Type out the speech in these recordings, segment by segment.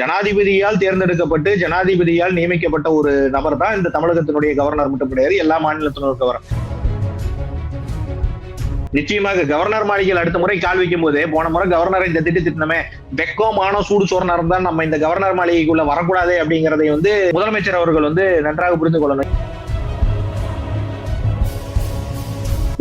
ஜனாதிபதியால் தேர்ந்தெடுக்கப்பட்டு ஜனாதிபதியால் நியமிக்கப்பட்ட ஒரு நபர் தான் இந்த தமிழகத்தினுடைய கவர்னர் மட்டும் கிடையாது எல்லா மாநிலத்தினுடைய கவர்னர் நிச்சயமாக கவர்னர் மாளிகையில் அடுத்த முறை கால் வைக்கும் போது போன முறை கவர்னரை இந்த திட்டு திட்டமே வெக்கமான சூடு சோர்னா இருந்தால் நம்ம இந்த கவர்னர் மாளிகைக்குள்ள வரக்கூடாது அப்படிங்கறதை வந்து முதலமைச்சர் அவர்கள் வந்து நன்றாக புரிந்து கொள்ளணும்.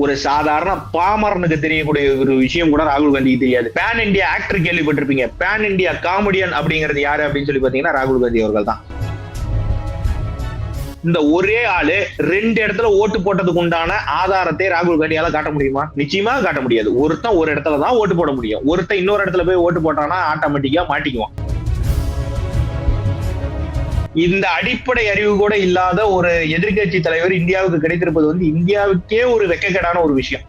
ஒரு சாதாரண பாமரனுக்கு தெரியக்கூடிய ஒரு விஷயம் கூட ராகுல் காந்திக்கு தெரியாது. பேன் இந்தியா ஆக்டர் கேள்விப்பட்டிருப்பீங்க. பேன் இந்தியா காமெடியன் அப்படிங்கிறது யாரு அப்படின்னு சொல்லி பாத்தீங்கன்னா ராகுல் காந்தி அவர்கள் தான். இந்த ஒரே ஆளு ரெண்டு இடத்துல ஓட்டு போட்டதுக்கு உண்டான ஆதாரத்தை ராகுல் காந்தியால காட்ட முடியுமா? நிச்சயமா காட்ட முடியாது. ஒருத்தன் ஒரு இடத்துல தான் ஓட்டு போட முடியும். ஒருத்தன் இன்னொரு இடத்துல போய் ஓட்டு போட்டானா ஆட்டோமேட்டிக்கா மாட்டிக்குவான். இந்த அடிப்படை அறிவு கூட இல்லாத ஒரு எதிர்க்கட்சி தலைவர் இந்தியாவுக்கு கிடைத்திருப்பது வந்து இந்தியாவுக்கே ஒரு வெக்கக்கேடான ஒரு விஷயம்.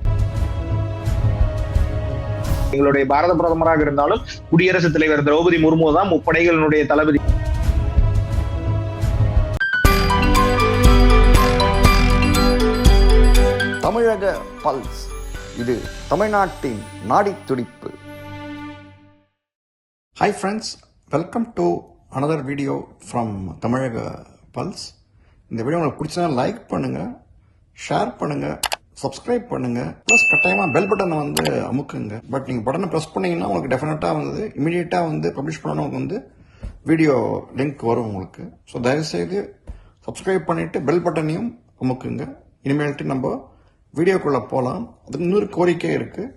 எங்களுடைய பாரத பிரதமராக இருந்தாலும் குடியரசுத் தலைவர் திரௌபதி முர்மு தான் முப்படைகளினுடைய தளபதி. தமிழக பல்ஸ். இது தமிழ்நாட்டின் நாடி துடிப்பு hi friends welcome to another video from Tamilaga pulse இந்த வீடியோ உங்களுக்கு பிடிச்சதுன்னா லைக் பண்ணுங்கள் ஷேர் பண்ணுங்கள் சப்ஸ்கிரைப் பண்ணுங்கள் ப்ளஸ் கட்டாயமாக பெல் பட்டனை வந்து அமுக்குங்க. பட் நீங்கள் பட்டனை ப்ரெஸ் பண்ணிங்கன்னா உங்களுக்கு டெஃபினட்டாக வந்து இமீடியட்டாக வந்து பப்ளிஷ் பண்ணணும் வந்து வீடியோ லிங்க் வரும் உங்களுக்கு. ஸோ தயவுசெய்து சப்ஸ்கிரைப் பண்ணிவிட்டு பெல் பட்டனையும் அமுக்குங்க. இனிமேல்ட்டு நம்ம வீடியோக்குள்ளே போகலாம் அதுக்கு இன்னொரு கோரிக்கை இருக்குது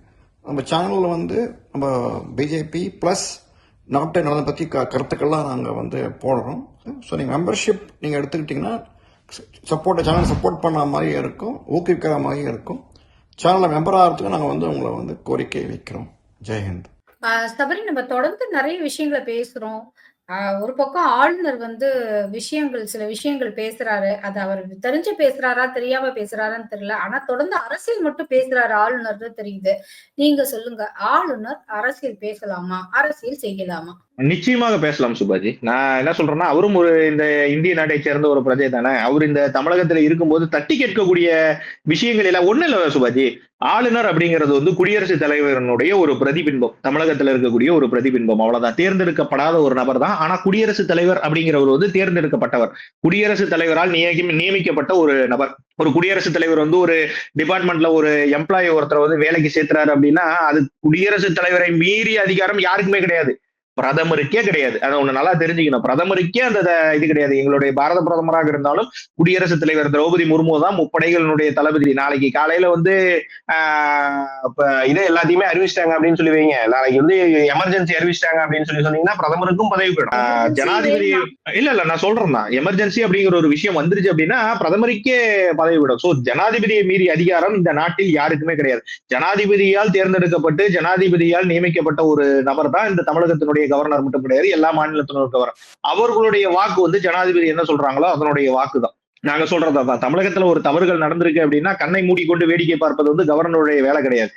நம்ம சேனலில் வந்து நம்ம பிஜேபி ப்ளஸ் நாட்டை நலனை பற்றி க கருத்துக்கள்லாம் நாங்கள் வந்து போடுறோம். ஸோ நீங்கள் மெம்பர்ஷிப் நீங்கள் எடுத்துக்கிட்டிங்கன்னா சப்போர்ட் சேனல் சப்போர்ட் பண்ண மாதிரியும் இருக்கும் ஊக்குவிக்கிற மாதிரியும் இருக்கும். சேனலில் மெம்பர் ஆகிறதுக்கு நாங்கள் வந்து உங்களை வந்து கோரிக்கை வைக்கிறோம். ஜெயஹிந்த் ஆஹ் சபரி நம்ம தொடர்ந்து நிறைய விஷயங்களை பேசுகிறோம் ஆஹ் ஒரு பக்கம் ஆளுநர் வந்து விஷயங்கள் சில விஷயங்கள் பேசுறாரு. அது அவர் தெரிஞ்சு பேசுறாரா தெரியாம பேசுறாரான்னு தெரியல. ஆனா தொடர்ந்து அரசியல் மட்டும் பேசுறாரு ஆளுநர்னு தெரியுது. நீங்க சொல்லுங்க ஆளுநர் அரசியல் பேசலாமா? அரசியல் செய்யலாமா? நிச்சயமாக பேசலாம் சுபாஜி. நான் என்ன சொல்றேன்னா அவரும் ஒரு இந்த இந்திய நாட்டை சேர்ந்த ஒரு பிரஜை தானே. அவர் இந்த தமிழகத்துல இருக்கும்போது தட்டி கேட்கக்கூடிய விஷயங்கள் எல்லாம் ஒண்ணு இல்ல சுபாஜி. ஆளுநர் அப்படிங்கிறது வந்து குடியரசுத் தலைவரனுடைய ஒரு பிரதிபிம்பம். தமிழகத்துல இருக்கக்கூடிய ஒரு பிரதிபிம்பம். அவ்வளவுதான். தேர்ந்தெடுக்கப்படாத ஒரு நபர் தான். ஆனா குடியரசுத் தலைவர் அப்படிங்கிறவர் வந்து தேர்ந்தெடுக்கப்பட்டவர். குடியரசுத் தலைவரால் நியமி நியமிக்கப்பட்ட ஒரு நபர். ஒரு குடியரசுத் தலைவர் வந்து ஒரு டிபார்ட்மெண்ட்ல ஒரு எம்ப்ளாயி ஒருத்தர் வந்து வேலைக்கு சேர்த்துறாரு அப்படின்னா அது குடியரசுத் தலைவரை மீறிய அதிகாரம் யாருக்குமே கிடையாது. பிரதமருக்கே கிடையாது. அதை ஒண்ணு நல்லா தெரிஞ்சுக்கணும். பிரதமருக்கே அந்த இது கிடையாது. எங்களுடைய பாரத பிரதமராக இருந்தாலும் குடியரசுத் தலைவர் திரௌபதி முர்மு தான் முப்படைகளினுடைய தளபதி. நாளைக்கு காலையில வந்து இதை எல்லாத்தையுமே அறிவிச்சிட்டாங்க அப்படின்னு சொல்லி வைங்க. நாளைக்கு வந்து எமர்ஜென்சி அறிவிச்சிட்டாங்க அப்படின்னு சொல்லி சொன்னீங்கன்னா பிரதமருக்கும் பதவி போயிடும். ஜனாதிபதி இல்ல இல்ல நான் சொல்றேன் தான். எமர்ஜென்சி அப்படிங்கிற ஒரு விஷயம் வந்துருச்சு அப்படின்னா பிரதமருக்கே பதவி விடும் சோ ஜனாதிபதியை மீறி அதிகாரம் இந்த நாட்டில் யாருக்குமே கிடையாது. ஜனாதிபதியால் தேர்ந்தெடுக்கப்பட்டு ஜனாதிபதியால் நியமிக்கப்பட்ட ஒரு நபர் தான் இந்த தமிழகத்தினுடைய கவர்னர் மட்டும் கிடையாது எல்லா மாநிலத்தினுடைய கவர்னர் அவர்களுடைய வாக்கு வந்து ஜனாதிபதி என்ன சொல்றாங்களோ அதனுடைய வாக்கு தான் நாங்க சொல்றதா தமிழகத்துல ஒரு தவறுகள் நடந்திருக்கு அப்படின்னா கண்ணை மூடிக்கொண்டு வேடிக்கை பார்ப்பது வந்து கவர்னருடைய வேலை கிடையாது.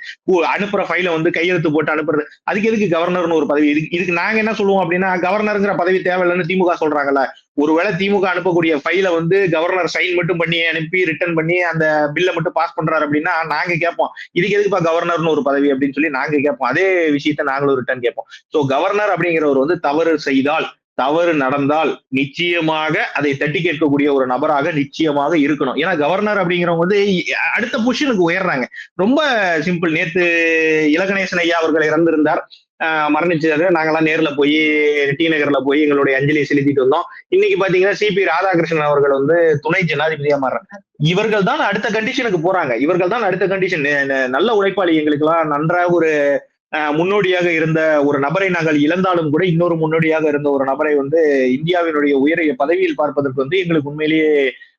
அனுப்புற ஃபைல வந்து கையெழுத்து போட்டு அனுப்புறது. அதுக்கு எதுக்கு கவர்னர்னு ஒரு பதவி? இதுக்கு இதுக்கு நாங்க என்ன சொல்லுவோம் அப்படின்னா கவர்னருங்கிற பதவி தேவையில்லைன்னு திமுக சொல்றாங்கல்ல. ஒருவேளை திமுக அனுப்பக்கூடிய ஃபைல வந்து கவர்னர் சைன் மட்டும் பண்ணி அனுப்பி ரிட்டர்ன் பண்ணி அந்த பில்லை மட்டும் பாஸ் பண்றாரு அப்படின்னா நாங்க கேட்போம். இதுக்கு எதுக்குப்பா கவர்னர்னு ஒரு பதவி அப்படின்னு சொல்லி நாங்க கேட்போம். அதே விஷயத்த நாங்களும் ரிட்டர்ன் கேட்போம். சோ கவர்னர் அப்படிங்கிறவர் வந்து தவறு செய்தால் தவறு நடந்தால் நிச்சயமாக அதை தட்டி கேட்கக்கூடிய ஒரு நபராக நிச்சயமாக இருக்கணும். ஏன்னா கவர்னர் அப்படிங்கிறவங்க வந்து அடுத்த பொசிஷனுக்கு உயர்றாங்க. ரொம்ப சிம்பிள் நேத்து இலகணேசன் ஐயா அவர்கள் இறந்திருந்தார். மரணிச்சது நாங்கெல்லாம் நேர்ல போய் டி நகர்ல போய் எங்களுடைய அஞ்சலியை செலுத்திட்டு வந்தோம். இன்னைக்கு பாத்தீங்கன்னா சிபி ராதாகிருஷ்ணன் அவர்கள் வந்து துணை ஜனாதிபதியா மாறுறாங்க இவர்கள் தான் அடுத்த கண்டிஷனுக்கு போறாங்க. இவர்கள் தான் அடுத்த கண்டிஷன் நல்ல உழைப்பாளி எங்களுக்கு எல்லாம் நன்றாக ஒரு முன்னோடியாக இருந்த ஒரு நபரை நாங்கள் இழந்தாலும் கூட இன்னொரு முன்னோடியாக இருந்த ஒரு நபரை வந்து இந்தியாவினுடைய உயரிய பதவியில் பார்ப்பதற்கு வந்து எங்களுக்கு உண்மையிலேயே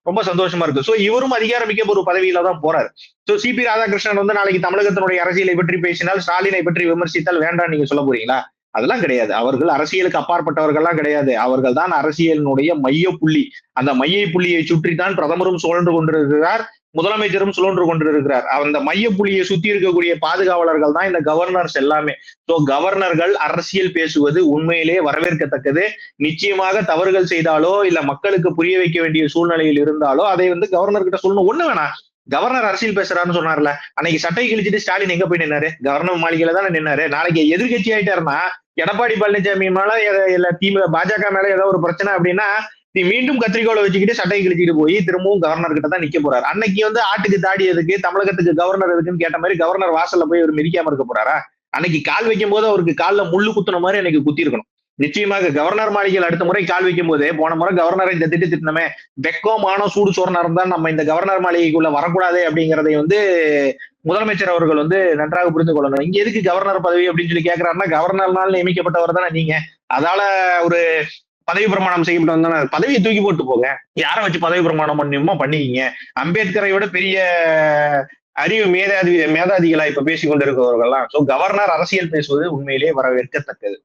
ரொம்ப சந்தோஷமா இருக்கு. சோ இவரும் அதிகாரமிக்க ஒரு பதவியில தான் போறாரு. சோ சிபி ராதாகிருஷ்ணன் வந்து நாளைக்கு தமிழகத்தினுடைய அரசியலை பற்றி பேசினால் ஸ்டாலினை பற்றி விமர்சித்தால் வேண்டாம் நீங்க சொல்ல போறீங்களா? அதெல்லாம் கிடையாது. அவர்கள் அரசியலுக்கு அப்பாற்பட்டவர்கள்லாம் கிடையாது. அவர்கள் தான் அரசியலினுடைய மைய புள்ளி அந்த மைய புள்ளியை சுற்றி தான் பிரதமரும் சுழன்று கொண்டிருக்கிறார். முதலமைச்சரும் சுழன்று கொண்டிருக்கிறார். அந்த மைய சுத்தி இருக்கக்கூடிய பாதுகாவலர்கள் தான் இந்த கவர்னர்ஸ் எல்லாமே. சோ கவர்னர்கள் அரசியல் பேசுவது உண்மையிலேயே வரவேற்கத்தக்கது. நிச்சயமாக தவறுகள் செய்தாலோ இல்ல மக்களுக்கு புரிய வைக்க வேண்டிய சூழ்நிலையில் இருந்தாலோ அதை வந்து கவர்னர் கிட்ட சொல்லணும். ஒண்ணு வேணாம் கவர்னர் அரசியல் பேசுறாருன்னு சொன்னார்ல. அன்னைக்கு சட்டை கிழிச்சிட்டு ஸ்டாலின் எங்க போய் நின்னாரு? கவர்னர் மாளிகையில தானே நின்னாரு? நாளைக்கு எதிர்கட்சி ஆயிட்டாருன்னா எடப்பாடி பழனிசாமி மேல இல்ல திமுக பாஜக மேல ஏதோ ஒரு பிரச்சனை அப்படின்னா நீ மீண்டும் கத்திரிக்கோளை வச்சுக்கிட்டு சட்டையை கிழிச்சிட்டு போய் திரும்பவும் கவர்னர் கிட்ட தான் நிக்க போறாரு. அன்னைக்கு வந்து ஆட்டுக்கு தாடி எதுக்கு தமிழகத்துக்கு கவர்னர் எதுக்குன்னு கேட்ட மாதிரி கவர்னர் வாசல்ல போய் ஒரு மிதிக்காம இருக்க போறாரா? அன்னைக்கு கால் வைக்கும் போது அவருக்கு காலில் முள்ளு குத்துன மாதிரி அன்னைக்கு குத்தி இருக்கணும் நிச்சயமாக கவர்னர் மாளிகையில் அடுத்த முறை கால் வைக்கும் போது போன முறை கவர்னரை இந்த திட்டு திட்டினமே வெக்கோ மானோ சூடு சோறு இருந்தால் நம்ம இந்த கவர்னர் மாளிகைக்குள்ள வரக்கூடாது அப்படிங்கிறதை வந்து முதலமைச்சர் அவர்கள் வந்து நன்றாக புரிந்து கொள்ளணும். இங்க எதுக்கு கவர்னர் பதவி அப்படின்னு சொல்லி கேட்கிறாருன்னா கவர்னர்னால் நியமிக்கப்பட்டவர் தானே நீங்க. அதால ஒரு பதவி பிரமாணம் செய்யப்பட்டு வந்தானே பதவியை தூக்கி போட்டு போங்க. யாரை வச்சு பதவி பிரமாணம் பண்ணியுமோ பண்ணிக்கிங்க. அம்பேத்கரை விட பெரிய அறிவு மேதாதி மேதாதிகளா இப்ப பேசிக் கொண்டிருக்கிறவர்கள்லாம் சோ கவர்னர் அரசியல் பேசுவது உண்மையிலேயே வரவேற்கத்தக்கது.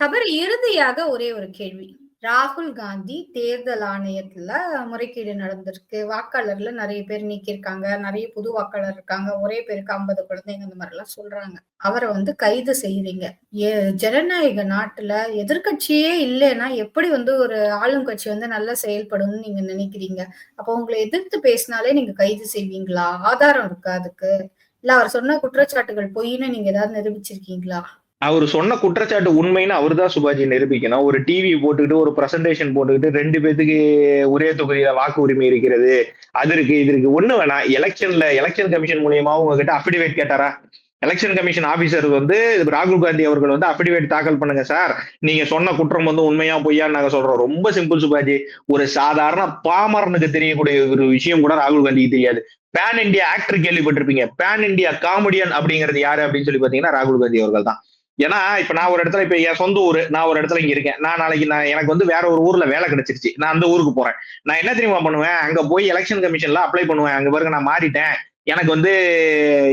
சபர் இறுதியாக ஒரே ஒரு கேள்வி. ராகுல் காந்தி தேர்தல் ஆணையத்துல முறைகேடு நடந்திருக்கு. வாக்காளர்ல நிறைய பேர் நீக்கியிருக்காங்க. நிறைய புது வாக்காளர் இருக்காங்க. ஒரே பேருக்கு ஐம்பது குழந்தைங்க அந்த மாதிரி எல்லாம் சொல்றாங்க. அவரை வந்து கைது செய்யறீங்க ஏ- ஜனநாயக நாட்டுல எதிர்க்கட்சியே இல்லைன்னா எப்படி வந்து ஒரு ஆளும் கட்சி வந்து நல்லா செயல்படும்னு நீங்க நினைக்கிறீங்க? அப்போ உங்களை எதிர்த்து பேசினாலே நீங்க கைது செய்வீங்களா? ஆதாரம் இருக்கா அதுக்கு? இல்ல அவர் சொன்ன குற்றச்சாட்டுகள் பொய்ன்னு நீங்க ஏதாவது நிரூபிச்சிருக்கீங்களா? அவர் சொன்ன குற்றச்சாட்டு உண்மைன்னு அவர் தான் சுபாஜி நிரூபிக்கணும். ஒரு டிவி போட்டுக்கிட்டு ஒரு ப்ரெசன்டேஷன் போட்டுக்கிட்டு ரெண்டு பேத்துக்கு ஒரே தொகுதியில வாக்கு உரிமை இருக்கிறது அது இருக்கு இது இருக்கு. ஒண்ணு வேணாம். எலெக்ஷன்ல எலெக்ஷன் கமிஷன் மூலியமா உங்ககிட்ட அபிடிவேட் கேட்டாரா? எலெக்ஷன் கமிஷன் ஆபீசர் வந்து ராகுல் காந்தி அவர்கள் வந்து அபிடிவேட் தாக்கல் பண்ணுங்க சார். நீங்க சொன்ன குற்றம் வந்து உண்மையா பொய்யான்னு நாங்க சொல்றோம். ரொம்ப சிம்பிள் சுபாஜி. ஒரு சாதாரண பாமரனுக்கு தெரியக்கூடிய ஒரு விஷயம் கூட ராகுல் காந்திக்கு தெரியாது. பேன் இந்தியா ஆக்டர் கேள்விப்பட்டிருப்பீங்க. பேன் இந்தியா காமெடியன் அப்படிங்கிறது யாரு அப்படின்னு சொல்லி பாத்தீங்கன்னா ராகுல் காந்தி அவர்கள் தான். ஏன்னா இப்ப நான் ஒரு இடத்துல இப்ப என் சொந்த ஊரு நான் ஒரு இடத்துல இங்க இருக்கேன். நான் நாளைக்கு நான் எனக்கு வந்து வேற ஒரு ஊர்ல வேலை கிடைச்சிருச்சு. நான் அந்த ஊருக்கு போறேன். நான் என்ன தெரியுமா பண்ணுவேன்? அங்க போய் எலெக்ஷன் கமிஷன்ல அப்ளை பண்ணுவேன். அங்க பாருங்க நான் மாறிட்டேன். எனக்கு வந்து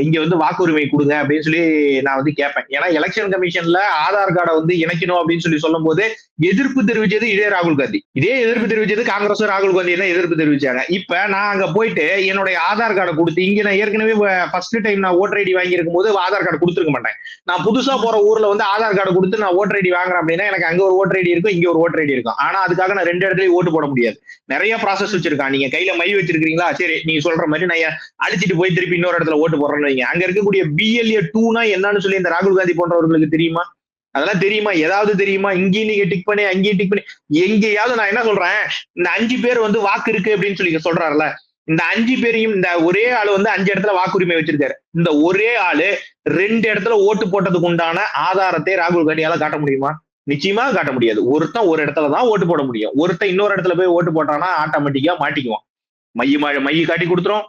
இங்க வந்து வாக்குரிமை கொடுங்க அப்படின்னு சொல்லி நான் வந்து கேட்பேன். ஏன்னா எலெக்ஷன் கமிஷன்ல ஆதார் கார்டை வந்து இணைக்கணும் அப்படின்னு சொல்லி சொல்லும் போது எதிர்ப்பு தெரிவிச்சது இதே ராகுல் காந்தி. இதே எதிர்ப்பு தெரிவிச்சது காங்கிரஸ் ராகுல் காந்தி தான் எதிர்ப்பு தெரிவிச்சாங்க. இப்ப நான் அங்க போயிட்டு என்னுடைய ஆதார் கார்டை கொடுத்து இங்க நான் ஏற்கனவே ஃபர்ஸ்ட் டைம் நான் ஓட்டர் ஐடி வாங்கியிருக்கும் போது ஆதார் கார்டு கொடுத்துருக்க மாட்டேன். நான் புதுசா போற ஊர்ல வந்து ஆதார் கார்டு கொடுத்து நான் ஓட்டர் ஐடி வாங்குறேன் அப்படின்னா எனக்கு அங்க ஒரு ஓட்டர் ஐடி இருக்கும் இங்க ஒரு ஓட்டர் ஐடி இருக்கும். ஆனா அதுக்காக நான் ரெண்டு இடத்துலயும் ஓட்டு போட முடியாது. நிறைய ப்ராசஸ் வச்சிருக்கான். நீங்க கையில மை வச்சிருக்கீங்களா சரி நீங்க சொல்ற மாதிரி நான் அடிச்சிட்டு போய் திருப்பி இன்னொரு இடத்துல ஓட்டு போடுறேன்னு வைங்க. அங்க இருக்கக்கூடிய பிஎல்ஏ டூனா என்னன்னு சொல்லி இந்த ராகுல் காந்தி போன்றவர்களுக்கு தெரியுமா? அதெல்லாம் தெரியுமா? ஏதாவது தெரியுமா? இங்கேயும் நீங்க டிக் பண்ணி அங்கேயும் டிக் பண்ணி எங்கேயாவது நான் என்ன சொல்றேன்? இந்த அஞ்சு பேர் வந்து வாக்கு இருக்கு அப்படின்னு சொல்லி சொல்றாருல. இந்த அஞ்சு பேரையும் இந்த ஒரே ஆளு வந்து அஞ்சு இடத்துல வாக்குரிமை வச்சிருக்காரு. இந்த ஒரே ஆளு ரெண்டு இடத்துல ஓட்டு போட்டதுக்கு உண்டான ஆதாரத்தை ராகுல் காந்தியால காட்ட முடியுமா? நிச்சயமா காட்ட முடியாது. ஒருத்தன் ஒரு இடத்துல தான் ஓட்டு போட முடியும். ஒருத்தன் இன்னொரு இடத்துல போய் ஓட்டு போட்டானா ஆட்டோமேட்டிக்கா மாட்டிக்குவான். மைய மா- மைய காட்டி கொடுத்துரும்.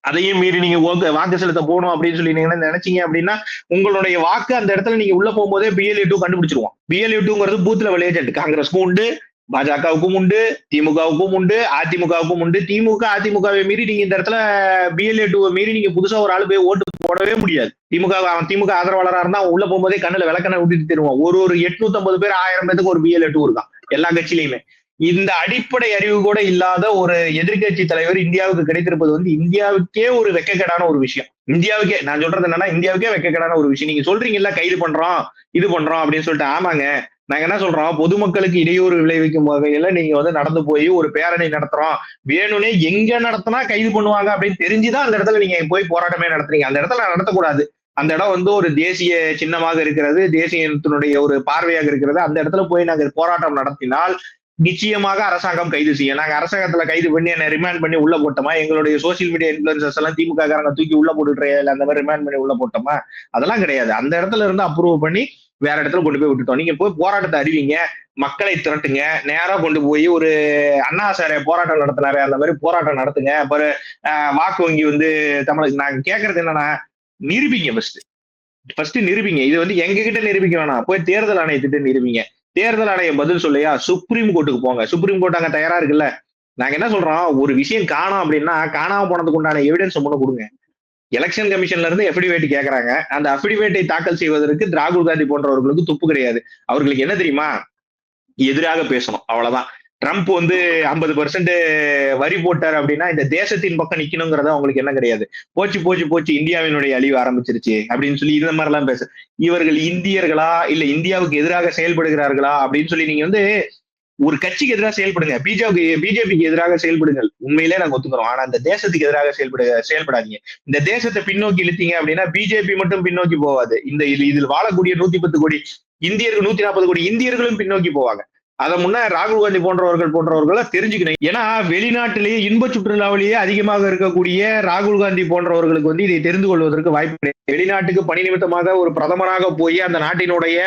அதையும் மீறி நீங்க ஓக்கு- வாக்கு செலுத்த போகணும் அப்படின்னு சொல்லி நீங்க நினைச்சீங்க அப்படின்னா உங்களுடைய வாக்கு அந்த இடத்துல நீங்க உள்ள போகும்போதே பிஎல்ஏ டூ கண்டுபிடிச்சிருவோம். பிஎல்இ டூங்கிறது பூத்துல விளையாட்டு காங்கிரஸ்க்கும் உண்டு பாஜகவுக்கும் உண்டு திமுகவுக்கும் உண்டு அதிமுகவுக்கும் உண்டு. திமுக அதிமுகவை மீறி நீங்க இந்த இடத்துல பிஎல்ஏ டூவை மீறி நீங்க புதுசா ஒரு ஆளு போய் ஓட்டு போடவே முடியாது. திமுக அவன் திமுக ஆதரவாளராக இருந்தா அவன் உள்ள போகும்போதே கண்ணுல விளக்கணை விட்டுட்டு தருவான் ஒரு ஒரு எட்நூத்தி பேர் ஆயிரம் பேருக்கு ஒரு பிஎல்ஏ டூ இருக்கான். எல்லா கட்சியிலையுமே. இந்த அடிப்படை அறிவு கூட இல்லாத ஒரு எதிர்க்கட்சி தலைவர் இந்தியாவுக்கு கிடைத்திருப்பது வந்து இந்தியாவுக்கே ஒரு வெக்கக்கேடான ஒரு விஷயம். இந்தியாவுக்கே நான் சொல்றது என்னன்னா இந்தியாவுக்கே வெக்கக்கேடான ஒரு விஷயம். நீங்க சொல்றீங்கல்ல கைது பண்றோம் இது பண்றோம் அப்படின்னு சொல்லிட்டு ஆமாங்க. நாங்க என்ன சொல்றோம்? பொதுமக்களுக்கு இடையூறு விளைவிக்கும் வகையில நீங்க வந்து நடந்து போய் ஒரு பேரணி நடத்துறோம். வேணும்னே எங்க நடத்தினா கைது பண்ணுவாங்க அப்படின்னு தெரிஞ்சுதான் அந்த இடத்துல நீங்க போய் போராட்டமே நடத்துறீங்க. அந்த இடத்துல நடத்தக்கூடாது. அந்த இடம் வந்து ஒரு தேசிய சின்னமாக இருக்கிறது தேசியத்தினுடைய ஒரு பார்வையாக இருக்கிறது. அந்த இடத்துல போய் நாங்கள் போராட்டம் நடத்தினால் நிச்சயமாக அரசாங்கம் கைது செய்யும். நாங்க அரசாங்கத்துல கைது பண்ணி என்ன ரிமாண்ட் பண்ணி உள்ள போட்டோமா? எங்களுடைய சோசியல் மீடியா இன்ஃபுளுசர்ஸ் எல்லாம் திமுக காரங்க தூக்கி உள்ள போட்டுட்டு அந்த மாதிரி ரிமாண்ட் பண்ணி உள்ள போட்டோமா? அதெல்லாம் கிடையாது. அந்த இடத்துல இருந்து அப்ரூவ் பண்ணி வேற இடத்துல கொண்டு போய் விட்டுட்டோம். நீங்க போய் போராட்டத்தை அறிவிங்க மக்களை திரட்டுங்க நேரா கொண்டு போய் ஒரு அண்ணா சார் போராட்டம் நடத்தினாரு அந்த மாதிரி போராட்டம் நடத்துங்க. அப்புறம் வாக்கு வங்கி வந்து தமிழக நாங்க கேக்குறது என்னன்னா நிரூபிங்க ஃபர்ஸ்ட் ஃபர்ஸ்ட் நிரூபிங்க. இது வந்து எங்ககிட்ட நிரூபிக்க வேணாம். போய் தேர்தல் ஆணையத்திட்ட நிரூபிங்க. தேர்தல் ஆணையம் பதில் சொல்லையா? சுப்ரீம் கோர்ட்டுக்கு போங்க. சுப்ரீம் கோர்ட் அங்க தயாரா இருக்குல்ல? நாங்க என்ன சொல்றோம்? ஒரு விஷயம் காணோம் அப்படின்னா காணாம போனதுக்கு உண்டான எவிடன்ஸ் ஒன்று கொடுங்க. எலெக்ஷன் கமிஷன்ல இருந்து அஃபிடிவேட் கேட்கறாங்க அந்த அஃபிடிவேட்டை தாக்கல் செய்வதற்கு ராகுல் காந்தி போன்றவர்களுக்கு துப்பு கிடையாது. அவர்களுக்கு என்ன தெரியுமா? எதிராக பேசணும். அவ்வளவுதான். ட்ரம்ப் வந்து ஐம்பது பர்சன்ட் வரி போட்டார் அப்படின்னா இந்த தேசத்தின் பக்கம் நிக்கணுங்கிறத அவங்களுக்கு என்ன கிடையாது. போச்சு போச்சு போச்சு இந்தியாவினுடைய அழிவு ஆரம்பிச்சிருச்சு அப்படின்னு சொல்லி இந்த மாதிரி எல்லாம் பேச இவர்கள் இந்தியர்களா இல்ல இந்தியாவுக்கு எதிராக செயல்படுகிறார்களா அப்படின்னு சொல்லி நீங்க வந்து ஒரு கட்சிக்கு எதிராக செயல்படுங்க. பிஜேபி பிஜேபிக்கு எதிராக செயல்படுங்கள். உண்மையிலே நாங்க ஒத்துக்கிறோம். ஆனா அந்த தேசத்துக்கு எதிராக செயல்படு செயல்படாதீங்க. இந்த தேசத்தை பின்னோக்கி இழுத்தீங்க அப்படின்னா பிஜேபி மட்டும் பின்னோக்கி போவாது. இந்த இதில் வாழக்கூடிய நூத்தி பத்து கோடி இந்தியர்கள் நூத்தி நாற்பது கோடி இந்தியர்களும் பின்னோக்கி போவாங்க. அதை முன்ன ராகுல் காந்தி போன்றவர்கள் போன்றவர்களை தெரிஞ்சுக்கணும். ஏன்னா வெளிநாட்டிலேயே இன்ப சுற்றுலாவிலேயே அதிகமாக இருக்கக்கூடிய ராகுல் காந்தி போன்றவர்களுக்கு வந்து இதை தெரிந்து கொள்வதற்கு வாய்ப்பு கிடையாது. வெளிநாட்டுக்கு பணி நிமித்தமாக ஒரு பிரதமராக போய் அந்த நாட்டினுடைய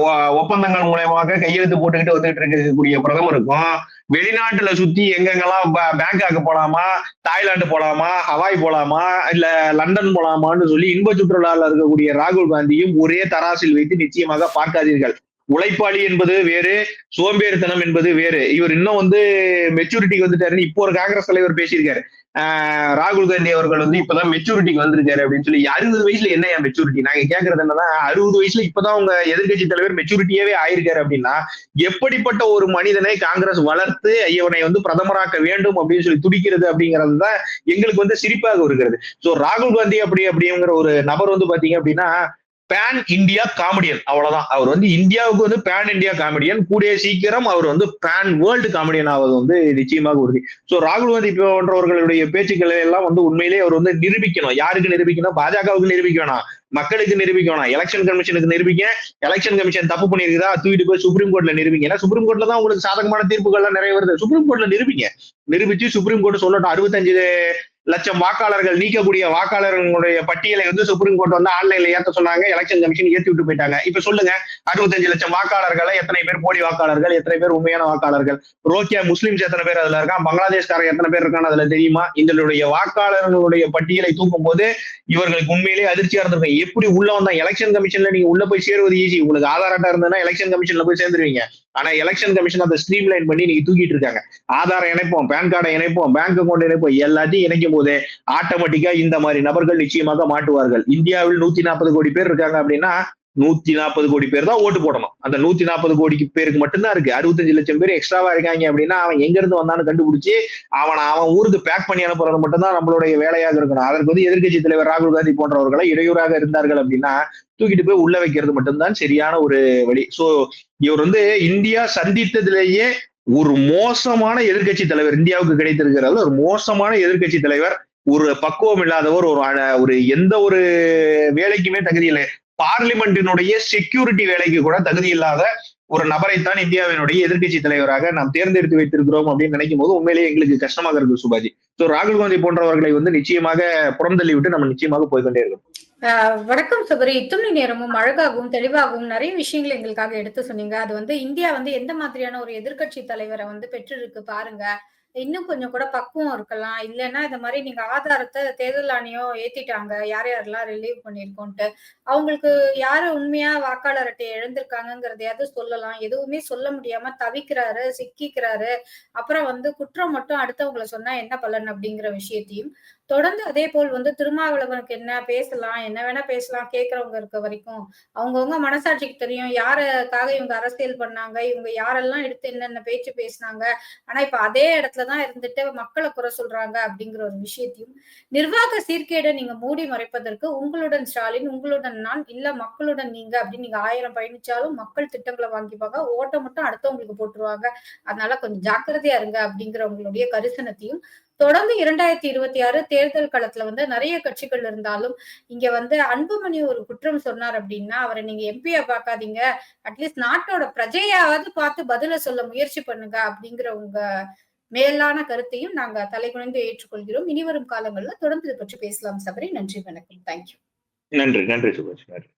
ஒ- ஒப்பந்தங்கள் மூலயமாக கையெழுத்து போட்டுக்கிட்டு வந்துகிட்டு இருக்கக்கூடிய பிரதமருக்கும் வெளிநாட்டுல சுத்தி எங்கெங்கெல்லாம் பேங்காக் போலாமா தாய்லாந்து போலாமா ஹவாய் போலாமா இல்ல லண்டன் போலாமான்னு சொல்லி இன்ப சுற்றுலாவில் இருக்கக்கூடிய ராகுல் காந்தியும் ஒரே தராசில் வைத்து நிச்சயமாக பார்க்காதீர்கள். உழைப்பாளி என்பது வேறு சோம்பேறித்தனம் என்பது வேறு. இவர் இன்னும் வந்து மெச்சூரிட்டிக்கு வந்துட்டாருன்னு இப்போ ஒரு காங்கிரஸ் தலைவர் பேசியிருக்காரு. ராகுல் காந்தி அவர்கள் வந்து இப்பதான் மெச்சூரிட்டிக்கு வந்திருக்காரு அப்படின்னு சொல்லி அறுபது வயசுல என்ன மெச்சூரிட்டி நாங்க கேக்குறது என்னன்னா அறுபது வயசுல இப்பதான் உங்க எதிர்கட்சி தலைவர் மெச்சூரிட்டியாவே ஆயிருக்காரு அப்படின்னா எப்படிப்பட்ட ஒரு மனிதனை காங்கிரஸ் வளர்த்து இவனை வந்து பிரதமராக்க வேண்டும் அப்படின்னு சொல்லி துடிக்கிறது அப்படிங்கிறது தான் எங்களுக்கு வந்து சிரிப்பாக வருகிறது சோ ராகுல் காந்தி அப்படி அப்படிங்கிற ஒரு நபர் வந்து பாத்தீங்க அப்படின்னா பேன் இந்தியா காமெடியன் அவ்வளவுதான். அவர் வந்து இந்தியாவுக்கு வந்து பேன் இந்தியா காமெடியன் கூடிய சீக்கிரம் அவர் வந்து பேன் வேர்ல்டு காமெடியன் ஆவது வந்து நிச்சயமாக உறுதி. சோ ராகுல் காந்தி போன்றவர்களுடைய பேச்சுக்களை எல்லாம் வந்து உண்மையிலேயே அவர் வந்து நிரூபிக்கணும். யாருக்கு நிரூபிக்கணும்? பாஜகவுக்கு நிரூபிக்க வேணாம். மக்களுக்கு நிரூபிக்க வேணாம். எலெக்ஷன் கமிஷனுக்கு நிரூபிக்க எலெக்ஷன் கமிஷன் தப்பு பண்ணியிருக்குதா தூக்கிட்டு போய் சுப்ரீம் கோர்ட்ல நிரூபிங்க. ஏன்னா சுப்ரீம் கோர்ட்ல தான் உங்களுக்கு சாதகமான தீர்ப்புகள்லாம் நிறைய வருது. சுப்ரீம் கோர்ட்ல நிரூபிங்க. நிரூபிச்சு சுப்ரீம் கோர்ட் சொல்லட்டும் அறுபத்தஞ்சு லட்சம் வாக்காளர்கள் நீக்கக்கூடிய வாக்காளர்களுடைய பட்டியலை வந்து சுப்ரீம் கோர்ட் வந்து ஆன்லைன்ல ஏத்த சொன்னாங்க. எலெக்ஷன் கமிஷன் ஏத்தி விட்டு போயிட்டாங்க. இப்ப சொல்லுங்க அறுபத்தஞ்சு லட்சம் வாக்காளர்களை எத்தனை பேர் போலி வாக்காளர்கள் எத்தனை பேர் உண்மையான வாக்காளர்கள்? ரோக்கியா முஸ்லிம்ஸ் எத்தனை பேர் அதுல இருக்கான்? பங்களாதேஷ்காரன் எத்தனை பேர் இருக்கான்னு அதுல தெரியுமா? இதனுடைய வாக்காளர்களுடைய பட்டியலை தூக்கும் போது இவர்களுக்கு உண்மையிலேயே அதிர்ச்சியா இருந்திருக்கும். எப்படி உள்ள வந்தா எலெக்ஷன் கமிஷன்ல நீங்க உள்ள போய் சேருவது ஈஸி உங்களுக்கு ஆதார் அட்டா இருந்ததுன்னா எலெக்ஷன் கமிஷன்ல போய் சேர்ந்துருவீங்க. ஆனா எலெக்ஷன் கமிஷன் அதை ஸ்ட்ரீம் லைன் பண்ணி நீங்க தூக்கிட்டு இருக்காங்க. ஆதாரம் இணைப்போம் பேன் கார்டை இணைப்போம் பேங்க் அக்கௌண்ட் இணைப்போம் எல்லாத்தையும் இணைக்கும் போதே ஆட்டோமேட்டிக்கா இந்த மாதிரி நபர்கள் நிச்சயமாக மாட்டுவார்கள். இந்தியாவில் நூத்தி நாற்பது கோடி பேர் இருக்காங்க அப்படின்னா நூத்தி நாற்பது கோடி பேர் தான் ஓட்டு போடணும். அந்த நூத்தி நாற்பது கோடி பேருக்கு மட்டும்தான் இருக்கு. அறுபத்தஞ்சு லட்சம் பேர் எக்ஸ்ட்ராவா இருக்காங்க அப்படின்னா அவன் எங்க இருந்து வந்தான்னு கண்டுபிடிச்சு அவனை அவன் ஊருக்கு பேக் பண்ணி அனுப்புறது மட்டும்தான் நம்மளுடைய வேலையாக இருக்கணும். அதற்கு வந்து எதிர்க்கட்சி தலைவர் ராகுல் காந்தி போன்றவர்களை இடையூறாக இருந்தார்கள் அப்படின்னா தூக்கிட்டு போய் உள்ள வைக்கிறது மட்டும்தான் சரியான ஒரு வழி. சோ இவர் வந்து இந்தியா சந்தித்ததிலேயே ஒரு மோசமான எதிர்க்கட்சி தலைவர் இந்தியாவுக்கு கிடைத்திருக்கிறது ஒரு மோசமான எதிர்க்கட்சி தலைவர் ஒரு பக்குவம் இல்லாதவர் ஒரு ஒரு எந்த ஒரு வேலைக்குமே தகுதி இல்லை. பார்லிமெண்டினுடைய செக்யூரிட்டி வேலைக்கு கூட தகுதி இல்லாத ஒரு நபரைத்தான் இந்தியாவினுடைய எதிர்க்கட்சி தலைவராக நாம் தேர்ந்தெடுத்து வைத்திருக்கிறோம் அப்படின்னு நினைக்கும் போது உண்மையிலேயே எங்களுக்கு கஷ்டமாக இருக்கு சுபாஜி. சோ ராகுல் காந்தி போன்றவர்களை வந்து நிச்சயமாக புறந்தள்ளி விட்டு நம்ம நிச்சயமாக போய்கொண்டே இருக்கோம் ஆஹ் வணக்கம் சுபரி இத்துணை நேரமும் அழகாகவும் தெளிவாகவும் நிறைய விஷயங்களை எங்களுக்காக எடுத்து சொன்னீங்க. அது வந்து இந்தியா வந்து எந்த மாதிரியான ஒரு எதிர்க்கட்சி தலைவரை வந்து பெற்றிருக்கு பாருங்க. இன்னும் கொஞ்சம் கூட பக்குவம் இருக்கலாம். இல்லைன்னா இந்த மாதிரி நீங்க ஆதாரத்தை தேர்தல் ஆணையம் ஏத்திட்டாங்க. யார் யாரெல்லாம் ரிலீவ் பண்ணிருக்கோன்ட்டு அவங்களுக்கு யாரு உண்மையா வாக்காளர் அட்டையை இழந்திருக்காங்கிறதையாவது சொல்லலாம். எதுவுமே சொல்ல முடியாம தவிக்கிறாரு சிக்கிக்கிறாரு. அப்புறம் வந்து குற்றம் மட்டும் அடுத்தவங்களை சொன்னா என்ன பலன் அப்படிங்கிற விஷயத்தையும் தொடர்ந்து அதே போல் வந்து திருமாவளவனுக்கு என்ன பேசலாம் என்ன வேணா பேசலாம் கேட்கறவங்க இருக்க வரைக்கும் அவங்கவுங்க மனசாட்சிக்கு தெரியும் யாருக்காக இவங்க அரசியல் பண்ணாங்க இவங்க யாரெல்லாம் எடுத்து என்னென்ன பேச்சு பேசினாங்க ஆனா இப்ப அதே இடத்துலதான் இருந்துட்டு மக்களை குறை சொல்றாங்க அப்படிங்கிற ஒரு விஷயத்தையும் நிர்வாக சீர்கேடை நீங்க மூடி மறைப்பதற்கு உங்களுடன் ஸ்டாலின் உங்களுடன் நான் இல்ல மக்களுடன் நீங்க அப்படின்னு நீங்க ஆயிரம் பயணிச்சாலும் மக்கள் திட்டங்களை வாங்கிப்பாங்க ஓட்டை மட்டும் அடுத்தவங்களுக்கு போட்டுருவாங்க. அதனால கொஞ்சம் ஜாக்கிரதையா இருங்க அப்படிங்கிற உங்களுடைய கரிசனத்தையும் தொடர்ந்து இரண்டாயிரத்தி இருபத்தி ஆறு தேர்தல் களத்துல வந்து நிறைய கட்சிகள் இருந்தாலும் இங்க வந்து அன்புமணி ஒரு குற்றம் சொன்னார் அப்படின்னா அவரை நீங்க எம்பியா பாக்காதீங்க அட்லீஸ்ட் நாட்டோட பிரஜையாவது பார்த்து பதில சொல்ல முயற்சி பண்ணுங்க அப்படிங்கிற உங்க மேலான கருத்தையும் நாங்க தலைகுனிந்து ஏற்றுக்கொள்கிறோம். இனிவரும் காலங்களில் தொடர்ந்து இதை பற்றி பேசலாம் சபரி. நன்றி வணக்கம். தேங்க்யூ நன்றி நன்றி சுபாஷ். நன்றி.